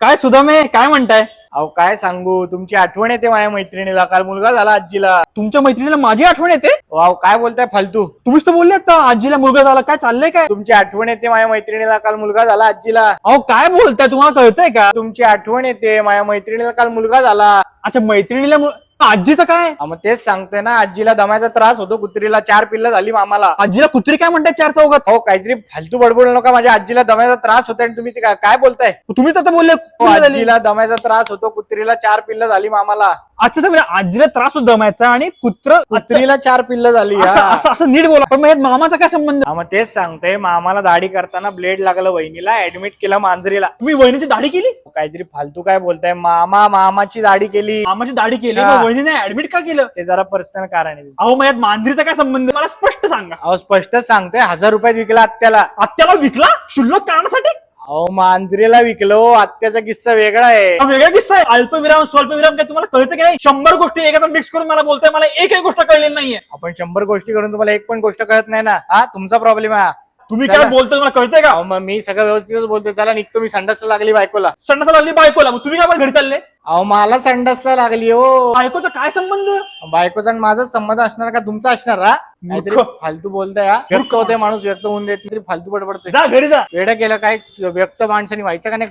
काय सुदामे काय म्हणताय? अहो काय सांगू? तुमची आठवण येते माझ्या मैत्रिणीला. काल मुलगा झाला आजीला. तुमच्या मैत्रिणीला माझी आठवण येते? अहो काय बोलताय फालतू. तुम्हीच तर बोलले आता आजीला मुलगा झाला काय चाललंय काय? तुमची आठवण येते माझ्या मैत्रिणीला काल मुलगा झाला आजीला. अहो काय बोलताय तुम्हाला कळतंय का? तुमची आठवण येते माझ्या मैत्रिणीला काल मुलगा झाला. अच्छा मैत्रिणीला मु- आजीचं काय? मग तेच सांगतोय ना आजीला दमायचा त्रास होतो कुत्रीला चार पिल्ल झाली मामाला. आजीला कुत्री काय म्हणताय चार चौघात? हो काहीतरी फालतू बडबड नका माझ्या आजीला दमायचा त्रास होतोय आणि तुम्ही ते काय काय बोलताय? तुम्ही तर आता बोलले हो, कुत्री झाली. आजीला दमायचा त्रास होतो कुत्रीला चार पिल्ल झाली मामाला. अच्छा म्हणजे आजीला त्रास होतो दमायचा आणि कुत्र अच्छा, कुत्रीला चार पिल्ल झाली असं हा. असं असं नीट बोला. पण मग मामाचा काय संबंध? हा, मग तेच सांगतोय मामाला दाढी करताना ब्लेड लागलं वहिनीला ऍडमिट केलं मांजरीला. तुम्ही वहिनीची दाढी केली? काहीतरी फालतू काय बोलताय? मामा मामाची दाढी केली. मामाची दाढी केली हा. मग वहिनीने ऍडमिट का केलं? ते जरा पर्सनल कारण आहे. अहो मग यात मांजरीचा काय संबंध मला स्पष्ट सांगा. अहो स्पष्टच सांगतोय. हजार रुपयात विकला आत्याला. आत्याला विकला? क्षुल्लक कारणासाठी? अहो मांजरीला विकलो. आत्याचा किस्सा वेगळा आहे. हा वेगळा किस्सा आहे. अल्पविराम स्वल्पविराम काय तुम्हाला कळतं की नाही? शंभर गोष्टी एकत्र मिक्स करून मला बोलताय. मला एकही गोष्ट कळलेली नाहीये. आपण शंभर गोष्टी करून तुम्हाला एक पण गोष्ट कळत नाही ना? हा तुमचा प्रॉब्लेम आहे हा. तुम्ही चला. काय बोलताय तुम्हाला कळतंय का? अहो, मग मी सगळं व्यवस्थितच बोलतोय. चला निघतो मी. संडासला लागली बायकोला. संडासा लागली बायकोला. मग तुम्ही काय पण घरी चालले? अहो मला संडासला लागली हो. बायकोचा काय संबंध? बायकोचा आणि माझाच संबंध असणार का? तुमचा असणार हा? काहीतरी मूर्ख. फालतू बोलताय हा? व्यक्त होते माणूस व्यक्त होऊन देत नाही, तरी फालतू बडबडतोय. जा घरी जा. वेळ केलं काय व्यक्त माणसाने व्हायचं का नाही?